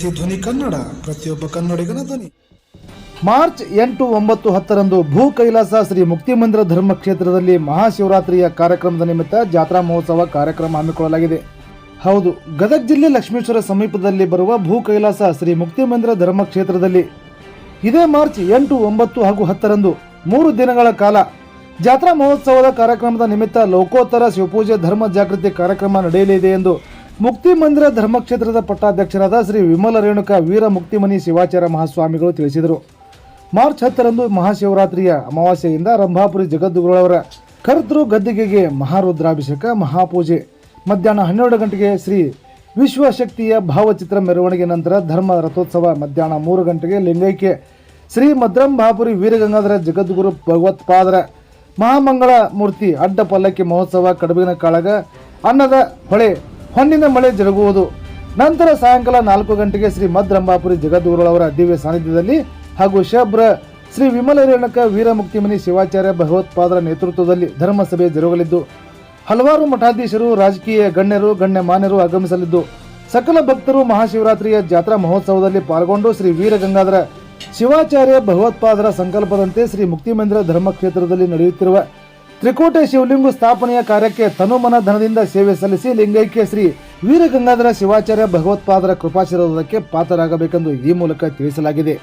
C ಧ್ವನಿ ಕನ್ನಡ, ಪ್ರತಿಯೊಬ್ಬ ಕನ್ನಡಿಗನ ಧ್ವನಿ. ಮಾರ್ಚ್ ಎಂಟು ಒಂಬತ್ತು ಹತ್ತರಂದು ಭೂ ಕೈಲಾಸ ಶ್ರೀ ಮುಕ್ತಿಮಂದಿರ ಧರ್ಮಕ್ಷೇತ್ರದಲ್ಲಿ ಮಹಾಶಿವರಾತ್ರಿಯ ಕಾರ್ಯಕ್ರಮದ ನಿಮಿತ್ತ ಜಾತ್ರಾ ಮಹೋತ್ಸವ ಕಾರ್ಯಕ್ರಮ ಹಮ್ಮಿಕೊಳ್ಳಲಾಗಿದೆ. ಹೌದು, ಗದಗ ಜಿಲ್ಲೆ ಲಕ್ಷ್ಮೇಶ್ವರ ಸಮೀಪದಲ್ಲಿ ಬರುವ ಭೂ ಕೈಲಾಸ ಶ್ರೀ ಮುಕ್ತಿಮಂದಿರ ಧರ್ಮಕ್ಷೇತ್ರದಲ್ಲಿ ಇದೇ ಮಾರ್ಚ್ ಎಂಟು ಒಂಬತ್ತು ಹಾಗೂ ಹತ್ತರಂದು ಮೂರು ದಿನಗಳ ಕಾಲ ಜಾತ್ರಾ ಮಹೋತ್ಸವದ ಕಾರ್ಯಕ್ರಮದ ನಿಮಿತ್ತ ಲೋಕೋತ್ತರ ಶಿವಪೂಜೆ ಧರ್ಮ ಜಾಗೃತಿ ಕಾರ್ಯಕ್ರಮ ನಡೆಯಲಿದೆ ಎಂದು ಮುಕ್ತಿ ಮಂದಿರ ಧರ್ಮಕ್ಷೇತ್ರದ ಪಟ್ಟಾಧ್ಯಕ್ಷರಾದ ಶ್ರೀ ವಿಮಲ ರೇಣುಕ ವೀರ ಮುಕ್ತಿಮನಿ ಶಿವಾಚಾರ್ಯ ಮಹಾಸ್ವಾಮಿಗಳು ತಿಳಿಸಿದರು. ಮಾರ್ಚ್ ಹತ್ತರಂದು ಮಹಾಶಿವರಾತ್ರಿಯ ಅಮಾವಾಸ್ಯೆಯಿಂದ ರಂಭಾಪುರಿ ಜಗದ್ಗುರುಗಳವರ ಕರ್ತೃ ಗದ್ದಿಗೆಗೆ ಮಹಾರುದ್ರಾಭಿಷೇಕ, ಮಹಾಪೂಜೆ. ಮಧ್ಯಾಹ್ನ ಹನ್ನೆರಡು ಗಂಟೆಗೆ ಶ್ರೀ ವಿಶ್ವಶಕ್ತಿಯ ಭಾವಚಿತ್ರ ಮೆರವಣಿಗೆ ನಂತರ ಧರ್ಮ ರಥೋತ್ಸವ ಮಧ್ಯಾಹ್ನ ಮೂರು ಗಂಟೆಗೆ ಲಿಂಗೈಕ್ಯ. ಶ್ರೀ ಮದ್ರಂಭಾಪುರಿ ವೀರಗಂಗಾಧರ ಜಗದ್ಗುರು ಭಗವತ್ಪಾದರ ಮಹಾಮಂಗಳ ಮೂರ್ತಿ ಅಡ್ಡ ಪಲ್ಲಕ್ಕಿ ಮಹೋತ್ಸವ ಕಡಬಿನ ಕಾಳಗ, ಅನ್ನದ ಹೊಳೆ ಹೊನ್ನಿನ ಮಳೆ ಜರುಗುವುದು. ನಂತರ ಸಾಯಂಕಾಲ ನಾಲ್ಕು ಗಂಟೆಗೆ ಶ್ರೀ ಮದ್ರಂಬಾಪುರಿ ಜಗದ್ಗುರುಗಳವರ ದಿವ್ಯ ಸಾನ್ನಿಧ್ಯದಲ್ಲಿ ಹಾಗೂ ಶಬ್ರ ಶ್ರೀ ವಿಮಲ ರೇಣುಕ ವೀರಮುಕ್ತಿಮನಿ ಶಿವಾಚಾರ್ಯ ಭಗವತ್ಪಾದರ ನೇತೃತ್ವದಲ್ಲಿ ಧರ್ಮಸಭೆ ಜರುಗಲಿದ್ದು, ಹಲವಾರು ಮಠಾಧೀಶರು, ರಾಜಕೀಯ ಗಣ್ಯರು, ಗಣ್ಯಮಾನ್ಯರು ಆಗಮಿಸಲಿದ್ದು, ಸಕಲ ಭಕ್ತರು ಮಹಾಶಿವರಾತ್ರಿಯ ಜಾತ್ರಾ ಮಹೋತ್ಸವದಲ್ಲಿ ಪಾಲ್ಗೊಂಡು ಶ್ರೀ ವೀರಗಂಗಾಧರ ಶಿವಾಚಾರ್ಯ ಭಗವತ್ಪಾದರ ಸಂಕಲ್ಪದಂತೆ ಶ್ರೀ ಮುಕ್ತಿಮಂದಿರ ಧರ್ಮಕ್ಷೇತ್ರದಲ್ಲಿ ನಡೆಯುತ್ತಿರುವ ತ್ರಿಕೋಟ ಶಿವಲಿಂಗ ಸ್ಥಾಪನೆಯ ಕಾರ್ಯಕ್ಕೆ ತನುಮನ ಧನದಿಂದ ಸೇವೆ ಸಲ್ಲಿಸಿ ಲಿಂಗೈಕ್ಯ ಶ್ರೀ ವೀರಗಂಗಾಧರ ಶಿವಾಚಾರ್ಯ ಭಗವತ್ಪಾದರ ಕೃಪಾಶೀರ್ವಾದಕ್ಕೆ ಪಾತ್ರರಾಗಬೇಕೆಂದು ಈ ಮೂಲಕ ತಿಳಿಸಲಾಗಿದೆ.